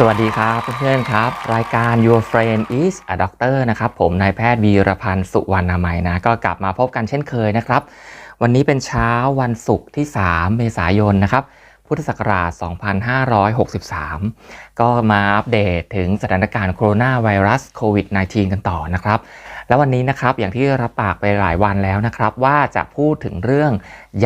สวัสดีครับเพื่อนๆครับ รายการ Your Friend is a Doctor นะครับ ผมนายแพทย์วีรพันธ์สุวรรณามัยนะ ก็กลับมาพบกันเช่นเคยนะครับ วันนี้เป็นเช้าวันศุกร์ที่ 3 เมษายนนะครับ พุทธศักราช 2563 ก็มาอัปเดตถึงสถานการณ์โคโรนาไวรัสโควิด -19 กันต่อนะครับ แล้ววันนี้นะครับอย่างที่รับปากไปหลายวันแล้วนะครับ ว่าจะพูดถึงเรื่อง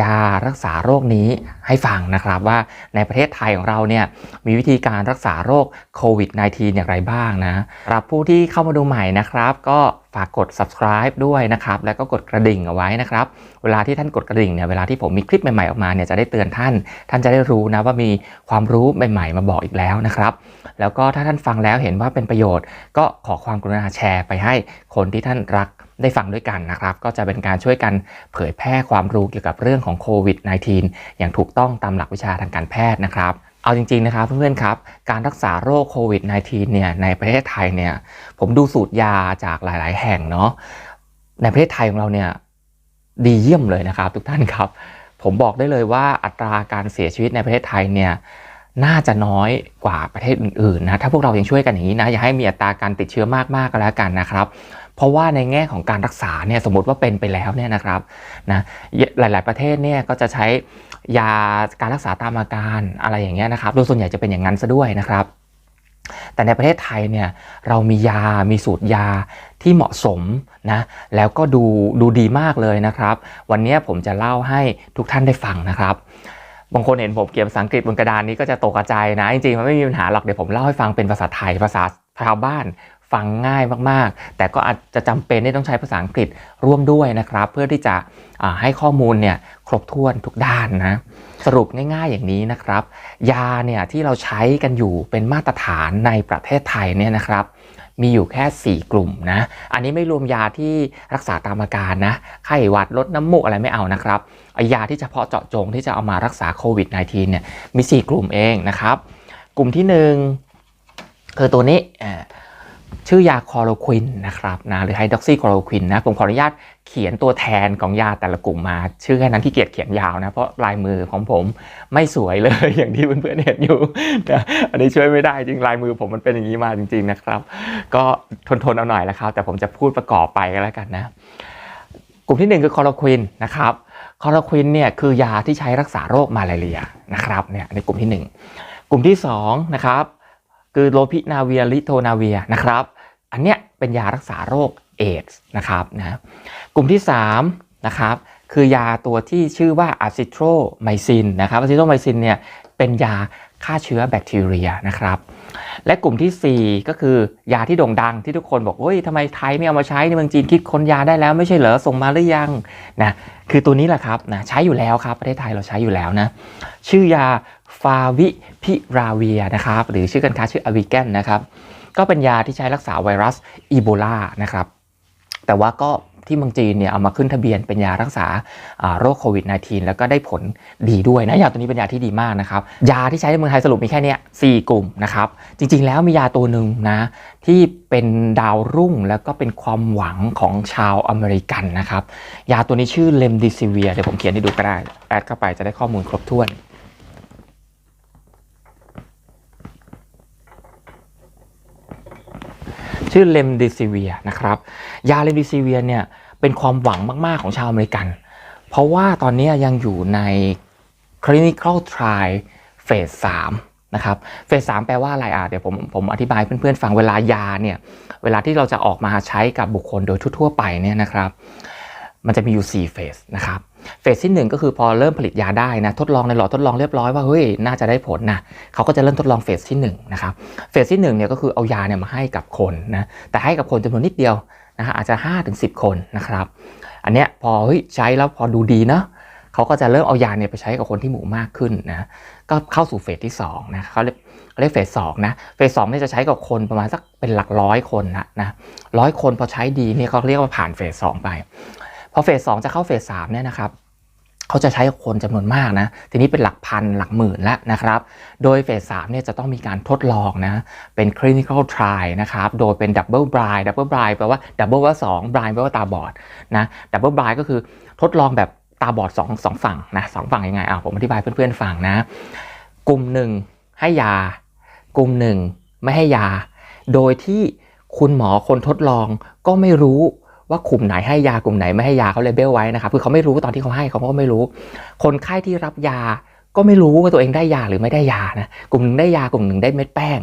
ยารักษาโรคนี้ให้ฟังนะครับว่าในประเทศไทยของเราเนี่ยมีวิธีการรักษาโรคโควิด -19 อย่างไรบ้างนะรับผู้ที่เข้ามาดูใหม่นะครับ ก็ฝากกด subscribe ด้วยนะครับ แล้วก็กดกระดิ่งเอาไว้นะครับ เวลาที่ท่านกดกระดิ่งเนี่ยเวลาที่ผมมีคลิปใหม่ๆออกมาเนี่ยจะได้เตือนท่าน ท่านจะได้รู้นะว่ามีความรู้ใหม่ๆมาบอกอีกแล้วนะครับ แล้วก็ถ้าท่านฟังแล้วเห็นว่าเป็นประโยชน์ ก็ขอความกรุณาแชร์ไปให้คนที่ท่านรัก ได้ฟังด้วยกันนะครับ ก็จะเป็นการช่วยกันเผยแพร่ความรู้เกี่ยวกับเรื่องของโควิด -19 อย่างถูกต้องตามหลักวิชาทางการแพทย์นะครับเอาจริงๆนะครับเพื่อนๆครับ การรักษาโรคโควิด -19 เนี่ยในประเทศไทยเนี่ยผมดูสูตรยาจากหลาย ๆ แห่งเนาะในประเทศไทยของเราเนี่ยดีเยี่ยมเลยนะครับ ทุกท่านครับ ผมบอกได้เลยว่าอัตราการเสียชีวิตในประเทศไทยเนี่ยน่าจะน้อยกว่าประเทศอื่นๆนะถ้าพวกเรายังช่วยกันอย่างนี้นะอย่าให้มีอัตราการติดเชื้อมากๆก็แล้วกันนะครับ เพราะว่าในแง่ของการรักษาเนี่ยสมมติว่าเป็นไปแล้วเนี่ยนะครับนะหลาย ๆ ประเทศเนี่ยก็จะใช้ยาการรักษาตามอาการอะไรอย่างเงี้ยนะครับโดยส่วนใหญ่จะเป็นอย่างนั้นซะด้วยนะครับแต่ในประเทศไทยเนี่ยเรามียา มีสูตรยาที่เหมาะสมนะ แล้วก็ดูดูดีมากเลยนะครับ วันนี้ผมจะเล่าให้ทุกท่านได้ฟังนะครับ บางคนเห็นผมเขียนภาษาอังกฤษบนกระดานนี้ก็จะตกใจนะ จริงๆมันไม่มีปัญหาหรอกเดี๋ยวผมเล่าให้ฟังเป็นภาษาไทยภาษาชาวบ้าน ฟังง่ายมากๆ แต่ก็อาจจะจำเป็นที่ต้องใช้ภาษาอังกฤษร่วมด้วยนะครับ เพื่อที่จะให้ข้อมูลเนี่ยครบถ้วนทุกด้านนะสรุปง่ายๆอย่างนี้นะครับ ยาเนี่ยที่เราใช้กันอยู่เป็นมาตรฐานในประเทศไทยเนี่ยนะครับมีอยู่แค่ 4 กลุ่มนะ อันนี้ไม่รวมยาที่รักษาตามอาการนะ ไข้หวัดลดน้ำมูกอะไรไม่เอานะครับ ยาที่เฉพาะเจาะจงที่จะเอามารักษาโควิด -19 เนี่ย มี 4 กลุ่มเองนะครับ กลุ่มที่ 1 คือตัวนี้ ชื่อยาคอโรควินนะครับนะหรือไฮดรอกซีคอโรควินนะผมขออนุญาตเขียนตัวแทนของยาแต่ละกลุ่มมา ชื่อแค่นั้นที่เกียจเขียนยาวนะ เพราะลายมือของผมไม่สวยเลยอย่างที่เพื่อนๆเห็นอยู่นะอันนี้ช่วยไม่ได้จริงลายมือผมมันเป็นอย่างนี้มาจริง ๆนะครับ ก็ทนๆเอาหน่อยแล้วครับ แต่ผมจะพูดประกอบไปก็แล้วกันนะ กลุ่มที่ 1 คือคอโรควินนะครับคอโรควินเนี่ยคือยาที่ใช้รักษาโรคมาลาเรียนะครับเนี่ยในกลุ่มที่ 1 กลุ่มที่2นะครับคือโลพินาเวียลิโทนาเวียนะครับ อันเนี้ยเป็นยารักษาโรคเอดส์นะครับนะกลุ่มที่3นะครับคือยาตัวที่ชื่อว่าอะซิโทรไมซินนะครับอะซิโทรไมซินเนี่ยเป็นยาฆ่าเชื้อแบคทีเรียนะครับ และกลุ่มที่ 4 ก็คือยาที่โด่งดังที่ทุกคนบอกเฮ้ยทำไมไทยไม่เอามาใช้ในเมืองจีนคิดค้นยาได้แล้วไม่ใช่เหรอส่งมาหรือยังนะคือตัวนี้แหละครับนะใช้อยู่แล้วครับประเทศไทยเราใช้อยู่แล้วนะชื่อยาฟาวิพิราเวียนะครับหรือชื่อกันค้าชื่ออวิแกนนะครับ ก็เป็นยาที่ใช้รักษาไวรัสอีโบลานะครับ แต่ว่าก็ที่เมืองจีนเนี่ยเอามาขึ้นทะเบียนเป็นยารักษาโรคโควิด -19 แล้วก็ได้ผลดีด้วยนะยาตัวนี้เป็นยาที่ดีมากนะครับ ยาที่ใช้ในเมืองไทยสรุปมีแค่นี้สี่กลุ่มนะครับ จริงๆแล้วมียาตัวหนึ่งนะที่เป็นดาวรุ่งแล้วก็เป็นความหวังของชาวอเมริกันนะครับ ยาตัวนี้ชื่อเลมดิซิเวียเดี๋ยวผมเขียนให้ดูก็ได้แอดเข้าไปจะได้ข้อมูลครบถ้วน ชื่อเลมดิซิเวียนะครับ ยาเลมดิซิเวียเนี่ยเป็นความหวังมาก ๆ ของชาวอเมริกัน เพราะว่าตอนนี้ยังอยู่ใน clinical trial เฟส3นะครับ เฟส3แปลว่าอะไรอะเดี๋ยวผมผมอธิบายเพื่อนๆฟังเวลายาเนี่ย เวลาที่เราจะออกมาใช้กับบุคคลโดยทั่วๆไปเนี่ยนะครับ มันจะมีอยู่ 4 เฟสนะครับ เฟสที่1ก็คือพอเริ่มผลิตยาได้นะทดลองในหลอดทดลองเรียบร้อยว่าเฮ้ยน่าจะได้ผลนะเขาก็จะเริ่มทดลองเฟสที่1นะครับเฟสที่1เนี่ยก็คือเอายาเนี่ยมาให้กับคนนะแต่ให้กับคนจำนวนนิดเดียวนะฮะอาจจะ5ถึง10 คนนะครับอันเนี้ยพอเฮ้ยใช้แล้วพอดูดีเนาะเขาก็จะเริ่มเอายาเนี่ยไปใช้กับคนที่หมู่มากขึ้นนะก็เข้าสู่เฟสที่2นะเขาเรียกเรียกเฟสสองนะ เฟสสองเนี่ยจะใช้กับคนประมาณสักเป็นหลักร้อยคนนะนะร้อยคนพอใช้ดีเนี่ยเขาเรียกว่าผ่านเฟสสองไป พอเฟสสองจะเข้าเฟสสามเนี่ยนะครับ เขาจะใช้คนจำนวนมากนะ ทีนี้เป็นหลักพันหลักหมื่นแล้วนะครับ โดยเฟสสามเนี่ยจะต้องมีการทดลองนะ เป็น clinical trial นะครับ โดยเป็น double blind double blind แปลว่า double ว่า2 blind แปลว่าตาบอดนะ double blind ก็คือทดลองแบบตาบอด2งฝั่งนะสองฝั่งยังไงอะผมอธิบายเพื่อนๆฟังนะ กลุ่มหนึ่งให้ยา กลุ่มหนึ่งไม่ให้ยา โดยที่คุณหมอคนทดลองก็ไม่รู้ ว่ากลุ่มไหนให้ยากลุ่มไหนไม่ให้ยาเขาเลเบลไว้นะครับคือเขาไม่รู้ตอนที่เขาให้เขาก็ไม่รู้ คนไข้ที่รับยาก็ไม่รู้ว่าตัวเองได้ยาหรือไม่ได้ยานะกลุ่มหนึ่งได้ยากลุ่มหนึ่งได้เม็ดแป้ง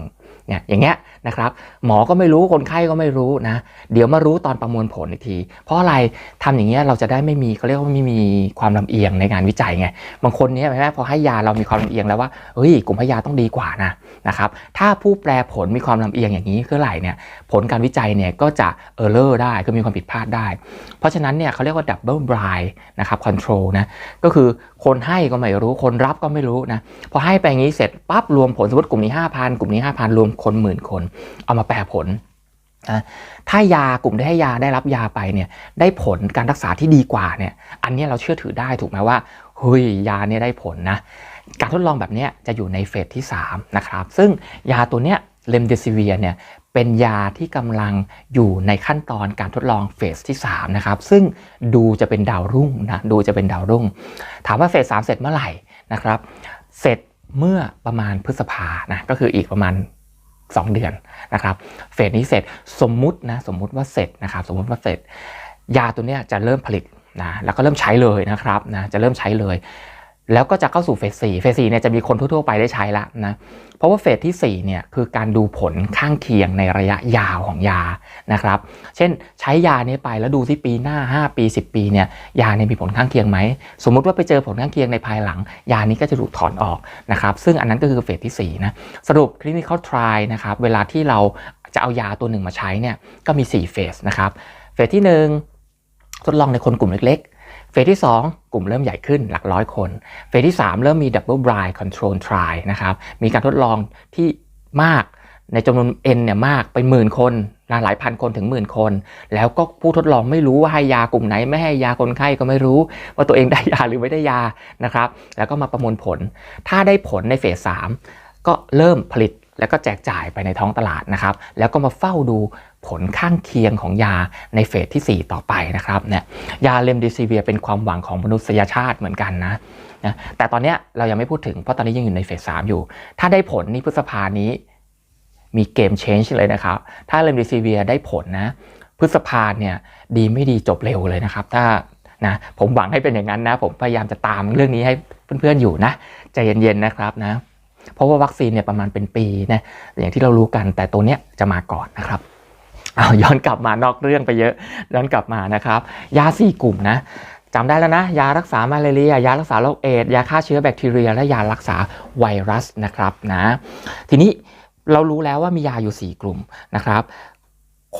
เนี่ยอย่างเงี้ยนะครับหมอก็ไม่รู้คนไข้ก็ไม่รู้นะ เดี๋ยวมารู้ตอนประมวลผลอีกที เพราะอะไรทำอย่างเงี้ยเราจะได้ไม่มีเขาเรียกว่าไม่มีความลำเอียงในงานวิจัยไงบางคนเนี้ยแม่พอให้ยาเรามีความลำเอียงแล้วว่าเฮ้ยกลุ่มให้ยาต้องดีกว่านะนะครับถ้าผู้แปลผลมีความลำเอียงอย่างนี้คือไหร่เนี่ยผลการวิจัยเนี่ยก็จะเออร์เลอร์ได้ก็มีความผิดพลาดได้ เพราะฉะนั้นเนี่ยเขาเรียกว่าดับเบิลบรายนะครับคอนโทรลนะก็คือคนให้ก็ไม่รู้คนรับก็ไม่รู้นะพอให้ไปอย่างนี้เสร็จปั๊บรวมผลสมมติกลุ่มนี้ 5,000 กลุ่มนี้ 5,000 รวมคนหมื่นคนเอามาแปลผลนะถ้ายากลุ่มที่ให้ยาได้รับยาไปเนี่ยได้ผลการรักษาที่ดีกว่าเนี่ยอันนี้เราเชื่อถือได้ถูกไหมว่าเฮ้ยยาเนี่ยได้ผลนะการทดลองแบบนี้จะอยู่ในเฟสที่3นะครับซึ่งยาตัวเนี้ยเลมเดซิเวียเนี่ยเป็นยาที่กำลังอยู่ในขั้นตอนการทดลองเฟสที่3นะครับซึ่งดูจะเป็นดาวรุ่งนะดูจะเป็นดาวรุ่ง ถามว่าเฟส3เสร็จเมื่อไหร่นะครับเสร็จเมื่อประมาณพฤษภานะก็คืออีกประมาณ 2 เดือนนะครับเฟสนี้เสร็จสมมุตินะสมมุติว่าเสร็จนะครับสมมุติว่าเสร็จ ยาตัวเนี้ยจะเริ่มผลิตนะแล้วก็เริ่มใช้เลยนะครับนะจะเริ่มใช้เลย แล้วก็จะเข้าสู่เฟส4เฟส4เนี่ยจะมีคนทั่ว ๆ ไปได้ใช้ละนะ เพราะว่าเฟสที่ 4 เนี่ยคือการดูผลข้างเคียงในระยะยาวของยานะครับ เช่นใช้ยานี้ไปแล้วดูที่ปีหน้า 5 ปี 10 ปีเนี่ยยาเนี่ยมีผลข้างเคียงไหม สมมุติว่าไปเจอผลข้างเคียงในภายหลัง ยานี้ก็จะถูกถอนออกนะครับ ซึ่งอันนั้นก็คือเฟสที่4นะ สรุป clinical trial นะครับ เวลาที่เราจะเอายาตัวหนึ่งมาใช้เนี่ยก็มี 4 เฟสนะครับ เฟสที่ 1 ทดลองในคนกลุ่มเล็กๆ เฟสที่ 2 กลุ่มเริ่มใหญ่ขึ้นหลักร้อยคน เฟสที่ 3 เริ่มมี double blind control trial นะครับ มีการทดลองที่มากในจำนวน n เนี่ยมากเป็นหมื่นคนหลายพันคนถึงหมื่นคน แล้วก็ผู้ทดลองไม่รู้ว่าให้ยากลุ่มไหน ไม่ให้ยาคนไข้ก็ไม่รู้ ว่าตัวเองได้ยาหรือไม่ได้ยานะครับ แล้วก็มาประมวลผล ถ้าได้ผลในเฟส3ก็เริ่มผลิตแล้วก็แจกจ่ายไปในท้องตลาดนะครับ แล้วก็มาเฝ้าดู ผลข้างเคียงของยาในเฟสที่ 4 ต่อไปนะครับเนี่ยยาเลมดิซีเวียเป็นความหวังของมนุษยชาติเหมือนกันนะนะแต่ตอนนี้เรายังไม่พูดถึงเพราะตอนนี้ยังอยู่ในเฟส3อยู่ ถ้าได้ผลนี่พฤษภานี้มีเกม change เลยนะครับ ถ้าเลมดิซีเวียได้ผลนะ พฤษภาเนี่ยดีไม่ดีจบเร็วเลยนะครับ ถ้านะผมหวังให้เป็นอย่างนั้นนะ ผมพยายามจะตามเรื่องนี้ให้เพื่อนๆอยู่นะใจเย็นๆนะครับนะเพราะว่าวัคซีนเนี่ยประมาณเป็นปีนะอย่างที่เรารู้กันแต่ตัวเนี้ยจะมาก่อนนะครับ เอาย้อนกลับมานอกเรื่องไปเยอะย้อนกลับมานะครับ ยาสี่กลุ่มนะจำได้แล้วนะ ยารักษามาเรีย ยารักษาโรคเอดส์ยาฆ่าเชื้อแบคทีเรีย และยารักษาไวรัสนะครับนะทีนี้เรารู้แล้วว่ามียาอยู่ 4 กลุ่มนะครับ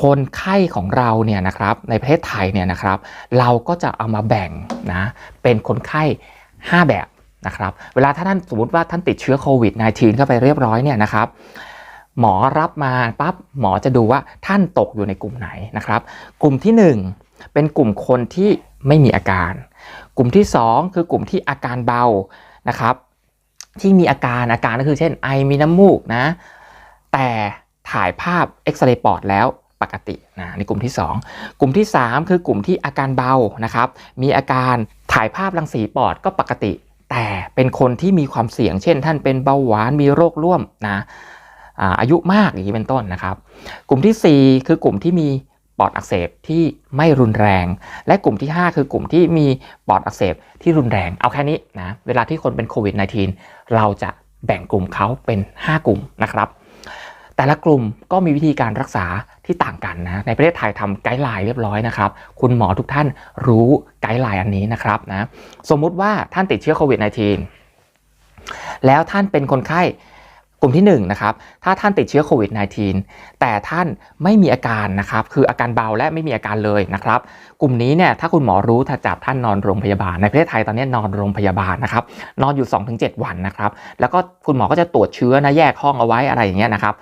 คนไข้ของเราเนี่ยนะครับในประเทศไทยเนี่ยนะครับ เราก็จะเอามาแบ่งนะเป็นคนไข้ 5 แบบนะครับ เวลาถ้าท่านสมมติว่าท่านติดเชื้อโควิด -19 เข้าไปเรียบร้อยเนี่ยนะครับ หมอรับมาปั๊บหมอจะดูว่าท่านตกอยู่ในกลุ่มไหนนะครับ กลุ่มที่ 1 เป็นกลุ่มคนที่ไม่มีอาการ กลุ่มที่ 2 คือกลุ่มที่อาการเบานะครับ ที่มีอาการอาการก็คือเช่นไอมีน้ำมูกนะแต่ถ่ายภาพเอ็กซเรย์ปอดแล้วปกตินะในกลุ่มที่ 2 กลุ่มที่ 3 คือกลุ่มที่อาการเบานะครับ มีอาการถ่ายภาพรังสีปอดก็ปกติ แต่เป็นคนที่มีความเสี่ยง เช่น ท่านเป็นเบาหวานมีโรคร่วมนะ อายุมากอย่างนี้เป็นต้นนะครับ กลุ่มที่ 4 คือกลุ่มที่มีปอดอักเสบที่ไม่รุนแรง และกลุ่มที่ 5 คือกลุ่มที่มีปอดอักเสบที่รุนแรง เอาแค่นี้นะ เวลาที่คนเป็นโควิด -19 เราจะแบ่งกลุ่มเขาเป็น 5 กลุ่มนะครับ แต่ละกลุ่มก็มีวิธีการรักษาที่ต่างกันนะ ในประเทศไทยทำไกด์ไลน์เรียบร้อยนะครับ คุณหมอทุกท่านรู้ไกด์ไลน์อันนี้นะครับนะ สมมุติว่าท่านติดเชื้อโควิด -19 แล้วท่านเป็นคนไข้ กลุ่มที่1นนะครับ ถ้าท่านติดเชื้อโควิด -19 แต่ท่านไม่มีอาการนะครับ คืออาการเบาและไม่มีอาการเลยนะครับ กลุ่มนี้เนี่ยถ้าคุณหมอรู้ถ้าจับท่านนอนโรงพยาบาล ในประเทศไทยตอนนี้นอนโรงพยาบาลนะครับ นอนอยู่ 2-7 วันนะครับ แล้วก็คุณหมอก็จะตรวจเชื้อนะแยกห้องเอาไว้อะไรอย่างเงี้ยนะครับ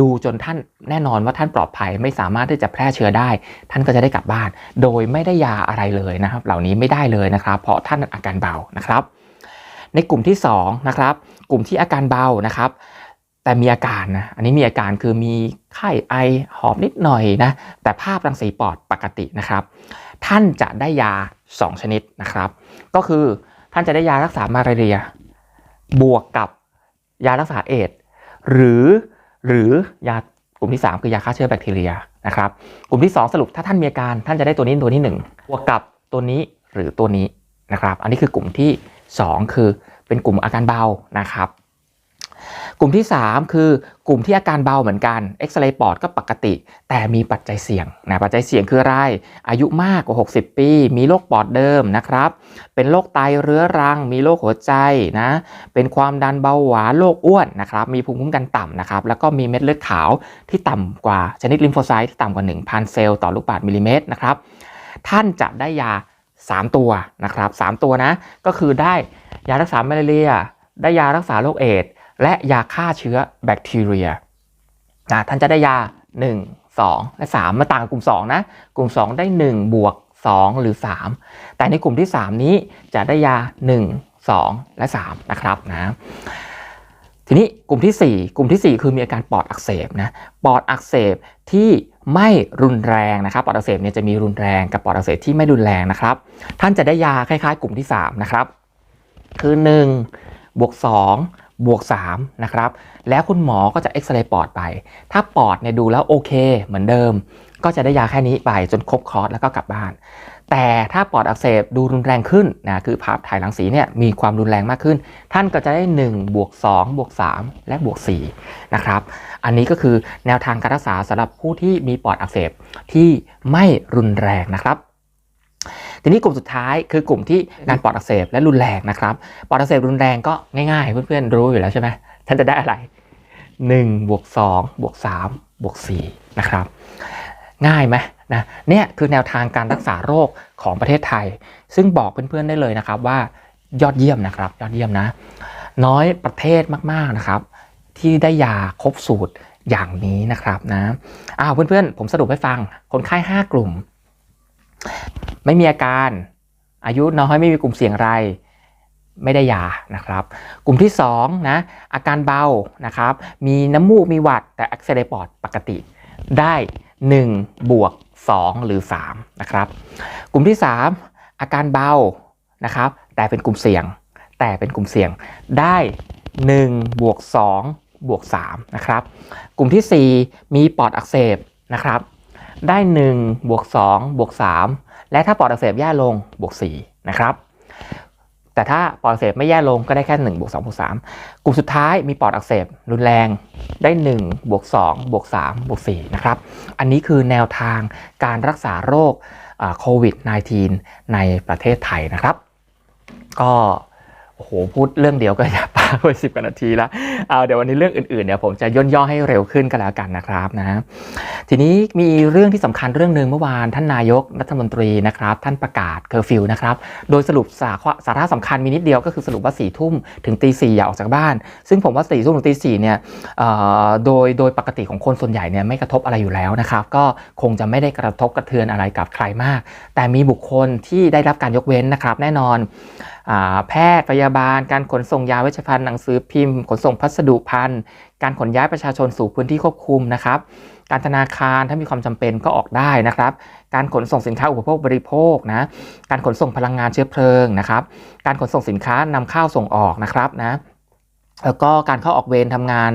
ดูจนท่านแน่นอนว่าท่านปลอดภัยไม่สามารถที่จะแพร่เชื้อได้ ท่านก็จะได้กลับบ้าน โดยไม่ได้ยาอะไรเลยนะครับ เหล่านี้ไม่ได้เลยนะครับ เพราะท่านอาการเบานะครับ ในกลุ่มที่2นะครับ กลุ่มที่อาการเบานะครับ แต่มีอาการนะ อันนี้มีอาการคือมีไข้ไอหอบนิดหน่อยนะ แต่ภาพรังสีปอดปกตินะครับ ท่านจะได้ยา 2 ชนิดนะครับ ก็คือท่านจะได้ยารักษามาลาเรีย บวกกับยารักษาเอดส์หรือหรือยากลุ่มที่ 3 คือยาฆ่าเชื้อแบคทีเรียนะครับ กลุ่มที่ 2 สรุปถ้าท่านมีอาการท่านจะได้ตัวนี้ตัวที่1บวกกับตัวนี้หรือตัวนี้นะครับ อันนี้คือกลุ่มที่ 2 คือเป็นกลุ่มอาการเบานะครับ กลุ่มที่ 3 คือกลุ่มที่อาการเบาเหมือนกันเอ็กซเรย์ปอดก็ปกติ แต่มีปัจจัยเสี่ยงนะปัจจัยเสี่ยงคืออะไร อายุมากกว่า 60 ปี มีโรคปอดเดิมนะครับ เป็นโรคไตเรื้อรัง มีโรคหัวใจนะ เป็นความดันเบาหวานโรคอ้วนนะครับ มีภูมิคุ้มกันต่ำนะครับ แล้วก็มีเม็ดเลือดขาวที่ต่ำกว่าชนิดลิมโฟไซต์ที่ต่ำกว่า 1,000 เซลล์ต่อลูกบาศก์มิลลิเมตรนะครับท่านจะได้ยา 3 ตัวนะครับ 3 ตัวนะ ก็คือได้ยารักษามลาเรีย ได้ยารักษาโรคเอดส์ และยาฆ่าเชื้อแบคทีเรียนะท่านจะได้ยา 1 2 และ 3 มาต่างกับกลุ่ม 2 นะ กลุ่ม 2 ได้ 1 บวก 2 หรือ 3 แต่ในกลุ่มที่ 3 นี้จะได้ยา 1 2 และ 3 นะครับนะทีนี้กลุ่มที่ 4 กลุ่มทีสี่ 4 คือมีอาการปอดอักเสบนะปอดอักเสบที่ไม่รุนแรงนะครับปอดอักเสบเนี่ยจะมีรุนแรงกับปอดอักเสบที่ไม่รุนแรงนะครับ ท่านจะได้ยาคล้ายๆ กลุ่มที่ 3 นะครับ คือ 1 บวก 2 บวก3นะครับ แล้วคุณหมอก็จะเอ็กซเรย์ปอดไป ถ้าปอดเนี่ยดูแล้วโอเค เหมือนเดิม ก็จะได้ยาแค่นี้ไปจนครบคอร์สแล้วก็กลับบ้าน แต่ถ้าปอดอักเสบดูรุนแรงขึ้นนะคือภาพถ่ายรังสีเนี่ยมีความรุนแรงมากขึ้น ท่านก็จะได้1บวก2บวก3และบวก4นะครับอันนี้ก็คือแนวทางการรักษาสำหรับผู้ที่มีปอดอักเสบที่ไม่รุนแรงนะครับ ทีนี้กลุ่มสุดท้ายคือกลุ่มที่การปอดอักเสบและรุนแรงนะครับ ปอดอักเสบรุนแรงก็ง่ายๆ เพื่อนๆรู้อยู่แล้วใช่ไหมท่านจะได้อะไร1บวก2บวก3บวก4นะครับ ง่ายไหมนะเนี่ยคือแนวทางการรักษาโรคของประเทศไทย ซึ่งบอกเพื่อนๆได้เลยนะครับว่ายอดเยี่ยมนะครับยอดเยี่ยมนะ น้อยประเทศมากๆนะครับ ที่ได้ยาครบสูตรอย่างนี้นะครับนะอ้าวเพื่อนๆผมสรุปให้ฟังคนไข้ 5 กลุ่ม ไม่มีอาการ อายุน้อยไม่มีกลุ่มเสี่ยงไร ไม่ได้ยานะครับ กลุ่มที่2นะอาการเบานะครับ มีน้ำมูกมีหวัดแต่อักเสบปอดปกติ ได้ 1 บวก 2 หรือ3นะครับ กลุ่มที่ 3 อาการเบานะครับแต่เป็นกลุ่มเสี่ยง แต่เป็นกลุ่มเสี่ยงได้1บวก2บวก3นะครับ กลุ่มทีสี่4 มีปอดอักเสบนะครับ ได้1บวก2บวก3 และถ้าปอดอักเสบแย่ลงบวก4นะครับแต่ถ้าปอดอักเสบไม่แย่ลงก็ได้แค่1บวก2บวก3กลุ่มสุดท้ายมีปอดอักเสบรุนแรงได้1บวก2บวก3บวก4นะครับอันนี้คือแนวทางการรักษาโรคโควิด -19 ในประเทศไทยนะครับ ก็ โอ้โหพูดเรื่องเดียวก็อย่าปาไปสิบกว่านาทีแล้วเอาเดี๋ยววันนี้เรื่องอื่นๆเนี่ยผมจะย่นย่อให้เร็วขึ้นก็แล้วกันนะครับนะทีนี้มีเรื่องที่สำคัญเรื่องหนึ่งเมื่อวานท่านนายกรัฐมนตรีนะครับ ท่านประกาศเคอร์ฟิวนะครับโดยสรุปสาระสาระสำคัญมีนิดเดียวก็คือสรุปว่า4ี่ทุ่มถึงตีสี่อย่าออกจากบ้าน ซึ่งผมว่าสี่ทุ่มถึงตีสี่เนี่ยโดยโดยปกติของคนส่วนใหญ่เนี่ยไม่กระทบอะไรอยู่แล้วนะครับ ก็คงจะไม่ได้กระทบกระเทือนอะไรกับใครมาก แต่มีบุคคลที่ได้รับการยกเว้นนะครับ แน่นอนแพทย์พยาบาล การขนส่งยาเวชภัณฑ์หนังสือพิมพ์ ขนส่งพัสดุพันธ์การขนย้ายประชาชนสู่พื้นที่ควบคุมนะครับ การธนาคารถ้ามีความจำเป็นก็ออกได้นะครับ การขนส่งสินค้าอุปโภคบริโภคนะ การขนส่งพลังงานเชื้อเพลิงนะครับ การขนส่งสินค้านำเข้าส่งออกนะครับนะแล้วก็การเข้าออกเวรทำงาน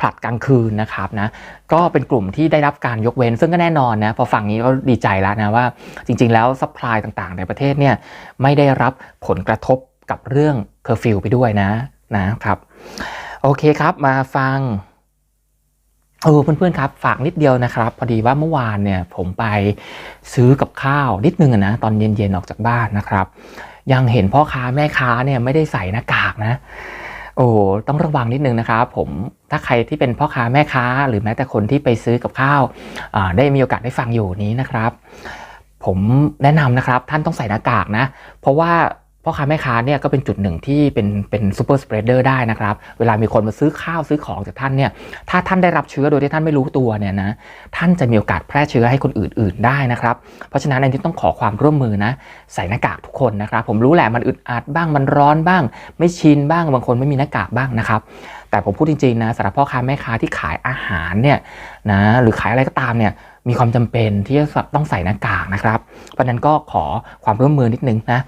ผลัดกลางคืนนะครับนะก็เป็นกลุ่มที่ได้รับการยกเว้น ซึ่งก็แน่นอนนะพอฝั่งนี้ก็ดีใจแล้วนะว่าจริง ๆ แล้วซัพพลายต่างๆ ในประเทศเนี่ยไม่ได้รับผลกระทบกับเรื่องเคอร์ฟิวไปด้วยนะนะครับโอเคครับมาฟังเออเพื่อนๆครับฝากนิดเดียวนะครับ พอดีว่าเมื่อวานเนี่ยผมไปซื้อกับข้าวนิดนึงนะตอนเย็นๆออกจากบ้านนะครับ ยังเห็นพ่อค้าแม่ค้าเนี่ยไม่ได้ใส่หน้ากากนะ โอ้ต้องระวังนิดนึงนะครับผมถ้าใครที่เป็นพ่อค้าแม่ค้า หรือแม้แต่คนที่ไปซื้อกับข้าวได้มีโอกาสได้ฟังอยู่นี้นะครับ ผมแนะนำนะครับท่านต้องใส่หน้ากากนะ เพราะว่า พ่อค้าแม่ค้าเนี่ยก็เป็นจุดหนึ่งที่เป็นเป็นซูเปอร์สเปรดเดอร์ได้นะครับ เวลามีคนมาซื้อข้าวซื้อของจากท่านเนี่ยถ้าท่านได้รับเชื้อโดยที่ท่านไม่รู้ตัวเนี่ยนะท่านจะมีโอกาสแพร่เชื้อให้คนอื่น ๆ ได้นะครับ เพราะฉะนั้นในที่ต้องขอความร่วมมือนะ ใส่หน้ากากทุกคนนะครับ ผมรู้แหละมันอึดอัดบ้างมันร้อนบ้าง ไม่ชินบ้างบางคนไม่มีหน้ากากบ้างนะครับแต่ผมพูดจริงๆนะสำหรับพ่อค้าแม่ค้าที่ขายอาหารเนี่ยนะหรือขายอะไรก็ตามเนี่ย มีความจำเป็นที่จะต้องใส่หน้ากากนะครับเพราะนั้นก็ขอความร่วมมือนิดนึงนะ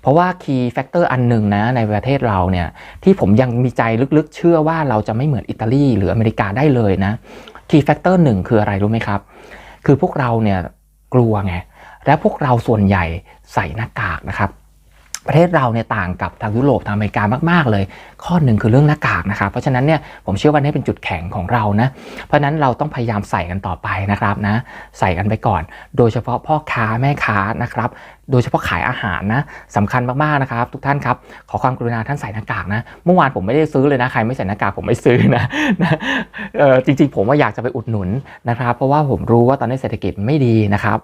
เพราะว่าคีย์แฟกเตอร์อันหนึ่งนะในประเทศเราเนี่ยที่ผมยังมีใจลึกๆ เชื่อว่าเราจะไม่เหมือนอิตาลีหรืออเมริกาได้เลยนะคีย์แฟกเตอร์หนึ่งคืออะไรรู้ไหมครับ คือพวกเราเนี่ยกลัวไงและพวกเราส่วนใหญ่ใส่หน้ากากนะครับ ประเทศเราเนี่ยต่างกับทางยุโรปทางอเมริกามาก ๆ เลย ข้อหนึ่งคือเรื่องหน้ากากนะครับเพราะฉะนั้นเนี่ยผมเชื่อว่านี่เป็นจุดแข็งของเรานะเพราะฉะนั้นเราต้องพยายามใส่กันต่อไปนะครับนะใส่กันไปก่อน โดยเฉพาะพ่อค้าแม่ค้านะครับโดยเฉพาะขายอาหารนะสำคัญมากๆนะครับ ทุกท่านครับขอความกรุณาท่านใส่หน้ากากนะเมื่อวานผมไม่ได้ซื้อเลยนะใครไม่ใส่หน้ากากผมไม่ซื้อนะนะจริงๆ ผมว่าอยากจะไปอุดหนุนนะครับ เพราะว่าผมรู้ว่าตอนนี้เศรษฐกิจไม่ดีนะครับ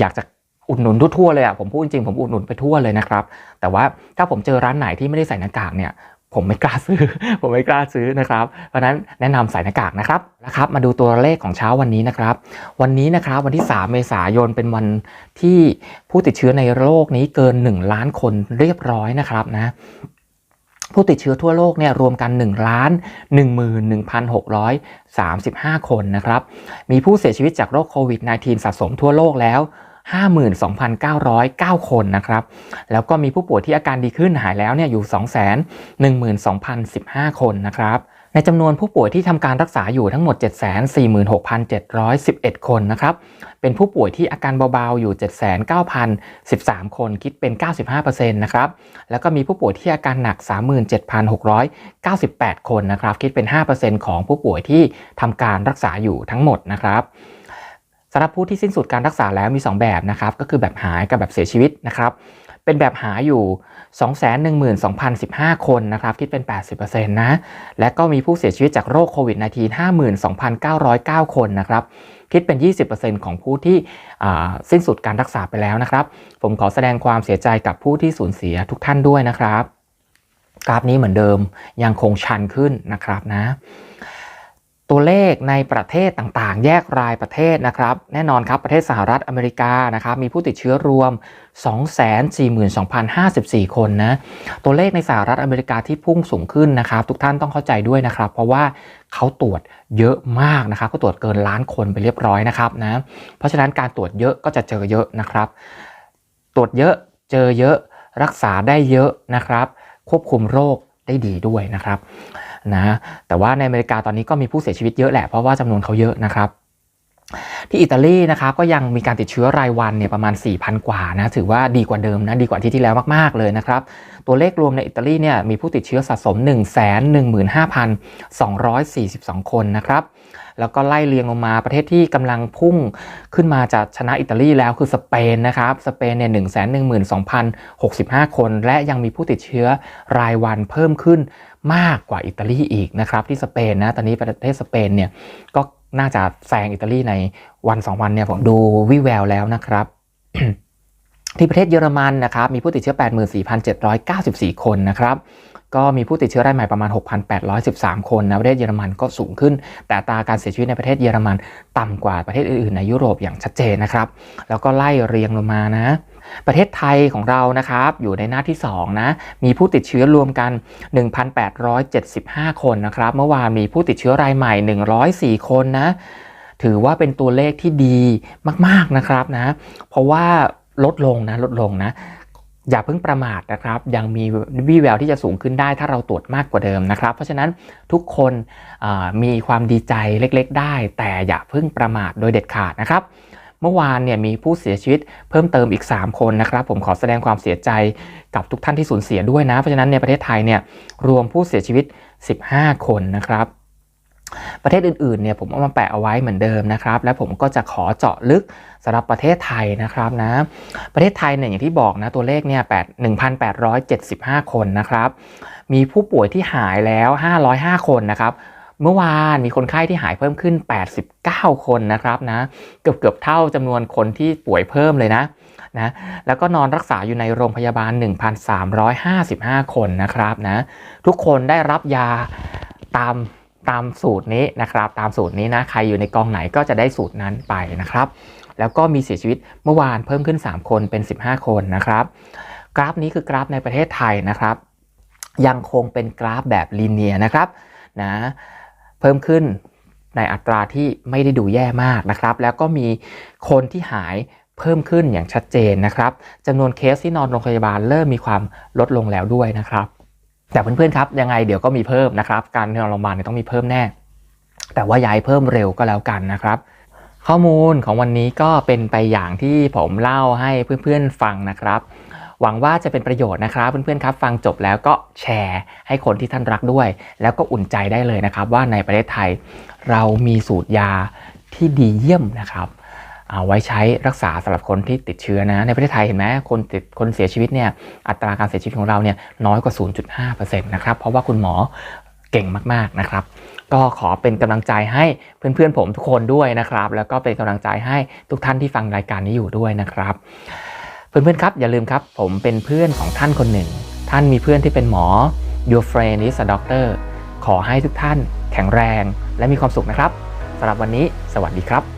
อยากจะ อุดหนุนทั่วๆเลยอะผมพูดจริงๆผมอุดหนุนไปทั่วเลยนะครับ แต่ว่าถ้าผมเจอร้านไหนที่ไม่ได้ใส่หน้ากากเนี่ยผมไม่กล้าซื้อ ผมไม่กล้าซื้อนะครับ เพราะฉะนั้นแนะนำใส่หน้ากากนะครับนะครับ มาดูตัวเลขของเช้าวันนี้นะครับ วันนี้นะครับวันที่ 3 เมษายนเป็นวันที่ผู้ติดเชื้อในโลกนี้เกิน 1 ล้านคนเรียบร้อยนะครับนะผู้ติดเชื้อทั่วโลกเนี่ยรวมกัน1ล้าน11,635 คนนะครับ มีผู้เสียชีวิตจากโรคโควิด -19 สะสมทั่วโลกแล้ว 52,909 คนนะครับ แล้วก็มีผู้ป่วยที่อาการดีขึ้นหายแล้วเนี่ยอยู่ 212,015 คนนะครับในจำนวนผู้ป่วยที่ทำการรักษาอยู่ทั้งหมด 746,711 คนนะครับ เป็นผู้ป่วยที่อาการเบาๆอยู่ 79,013 คน คิดเป็น 95%นะครับ แล้วก็มีผู้ป่วยที่อาการหนัก 37,698 คนนะครับ คิดเป็น 5%ของผู้ป่วยที่ทำการรักษาอยู่ทั้งหมดนะครับ สำหรับผู้ที่สิ้นสุดการรักษาแล้วมี 2 แบบนะครับ ก็คือแบบหายกับแบบเสียชีวิตนะครับ เป็นแบบหายอยู่ 212,015 คนนะครับ คิดเป็น 80%นะ และก็มีผู้เสียชีวิตจากโรคโควิด -19 52,909 คนนะครับ คิดเป็น 20%ของผู้ที่สิ้นสุดการรักษาไปแล้วนะครับ ผมขอแสดงความเสียใจกับผู้ที่สูญเสียทุกท่านด้วยนะครับ กราฟนี้เหมือนเดิมยังคงชันขึ้นนะครับนะ ตัวเลขในประเทศต่างๆ แยกรายประเทศนะครับ แน่นอนครับประเทศสหรัฐอเมริกานะครับมีผู้ติดเชื้อรวม 242,054 คนนะตัวเลขในสหรัฐอเมริกาที่พุ่งสูงขึ้นนะครับ ทุกท่านต้องเข้าใจด้วยนะครับ เพราะว่าเขาตรวจเยอะมากนะครับเขาตรวจเกินล้านคนไปเรียบร้อยนะครับนะเพราะฉะนั้นการตรวจเยอะก็จะเจอเยอะนะครับ ตรวจเยอะเจอเยอะรักษาได้เยอะนะครับ ควบคุมโรคได้ดีด้วยนะครับ นะแต่ว่าในอเมริกาตอนนี้ก็มีผู้เสียชีวิตเยอะแหละเพราะว่าจำนวนเขาเยอะนะครับที่อิตาลีนะครับก็ยังมีการติดเชื้อรายวันเนี่ยประมาณ 4,000 กว่านะถือว่าดีกว่าเดิมนะดีกว่าที่ที่แล้วมาก ๆ เลยนะครับ ตัวเลขรวมในอิตาลีเนี่ยมีผู้ติดเชื้อสะสม 115,242 คนนะครับ แล้วก็ไล่เรียงลงมาประเทศที่กำลังพุ่งขึ้นมาจะชนะอิตาลีแล้วคือสเปนนะครับ สเปนเนี่ยหนึ่งแคน และยังมีผู้ติดเชื้อรายวันเพิ่มขึ้นมากกว่าอิตาลีอีกนะครับ ที่สเปนนะตอนนี้ประเทศสเปนเนี่ยก็น่าจะแซงอิตาลีในวันสองวันเนี่ยผมดูวิแววแล้วนะครับ ที่ประเทศเยอรมันนะครับมีผู้ติดเชื้อ 84,794 คนนะครับก็มีผู้ติดเชื้อรายใหม่ประมาณ 6,813 คนนะประเทศเยอรมันก็สูงขึ้น แต่ตาการเสียชีวิตในประเทศเยอรมันต่ำกว่าประเทศอื่นๆในยุโรปอย่างชัดเจนนะครับ แล้วก็ไล่เรียงลงมานะ ประเทศไทยของเรานะครับอยู่ในหน้าที่ 2 นะ มีผู้ติดเชื้อรวมกัน 1,875 คนนะครับ เมื่อวานมีผู้ติดเชื้อรายใหม่ 104 คนนะถือว่าเป็นตัวเลขที่ดีมากๆนะครับนะ เพราะว่า ลดลงนะลดลงนะอย่าเพิ่งประมาทนะครับ ยังมีวี่แววที่จะสูงขึ้นได้ถ้าเราตรวจมากกว่าเดิมนะครับ เพราะฉะนั้นทุกคนมีความดีใจเล็กๆ ได้ แต่อย่าเพิ่งประมาทโดยเด็ดขาดนะครับ เมื่อวานเนี่ยมีผู้เสียชีวิตเพิ่มเติมอีก 3 คนนะครับ ผมขอแสดงความเสียใจกับทุกท่านที่สูญเสียด้วยนะ เพราะฉะนั้นในประเทศไทยเนี่ยรวมผู้เสียชีวิต 15 คนนะครับ ประเทศอื่นๆเนี่ยผมเอามาแปะเอาไว้เหมือนเดิมนะครับ และผมก็จะขอเจาะลึกสำหรับประเทศไทยนะครับนะประเทศไทยเนี่ยอย่างที่บอกนะตัวเลขเนี่ย1,875คนนะครับ มีผู้ป่วยที่หายแล้ว505คนนะครับเมื่อวานมีคนไข้ที่หายเพิ่มขึ้น 89 คนนะครับนะ เกือบเกือบเท่าจำนวนคนที่ป่วยเพิ่มเลยนะนะ แล้วก็นอนรักษาอยู่ในโรงพยาบาล 1,355 คนนะครับนะ ทุกคนได้รับยาตาม ตามสูตรนี้นะครับ ตามสูตรนี้นะใครอยู่ในกองไหนก็จะได้สูตรนั้นไปนะครับ แล้วก็มีเสียชีวิตเมื่อวานเพิ่มขึ้น 3 คนเป็น 15 คนนะครับ กราฟนี้คือกราฟในประเทศไทยนะครับ ยังคงเป็นกราฟแบบลีเนียนะครับนะเพิ่มขึ้นในอัตราที่ไม่ได้ดูแย่มากนะครับ แล้วก็มีคนที่หายเพิ่มขึ้นอย่างชัดเจนนะครับจำนวนเคสที่นอนโรงพยาบาลเริ่มมีความลดลงแล้วด้วยนะครับ แต่เพื่อนๆครับยังไงเดี๋ยวก็มีเพิ่มนะครับ การนอนโรงพยาบาลเนี่ยต้องมีเพิ่มแน่ แต่ว่าย้ายเพิ่มเร็วก็แล้วกันนะครับข้อมูลของวันนี้ก็เป็นไปอย่างที่ผมเล่าให้เพื่อนๆฟังนะครับ หวังว่าจะเป็นประโยชน์นะครับเพื่อนๆครับ ฟังจบแล้วก็แชร์ให้คนที่ท่านรักด้วย แล้วก็อุ่นใจได้เลยนะครับ ว่าในประเทศไทยเรามีสูตรยาที่ดีเยี่ยมนะครับ เอาไว้ใช้รักษาสำหรับคนที่ติดเชื้อนะ ในประเทศไทยเห็นไหมคนติดคนเสียชีวิตเนี่ยอัตราการเสียชีวิตของเราเนี่ยน้อยกว่า 0.5%นะครับเพราะว่าคุณหมอเก่งมากๆนะครับ ก็ขอเป็นกำลังใจให้เพื่อนๆผมทุกคนด้วยนะครับ แล้วก็เป็นกำลังใจให้ทุกท่านที่ฟังรายการนี้อยู่ด้วยนะครับ เพื่อนๆครับอย่าลืมครับ ผมเป็นเพื่อนของท่านคนหนึ่ง ท่านมีเพื่อนที่เป็นหมอ Your friend is a doctor ขอให้ทุกท่านแข็งแรงและมีความสุขนะครับสำหรับวันนี้ สวัสดีครับ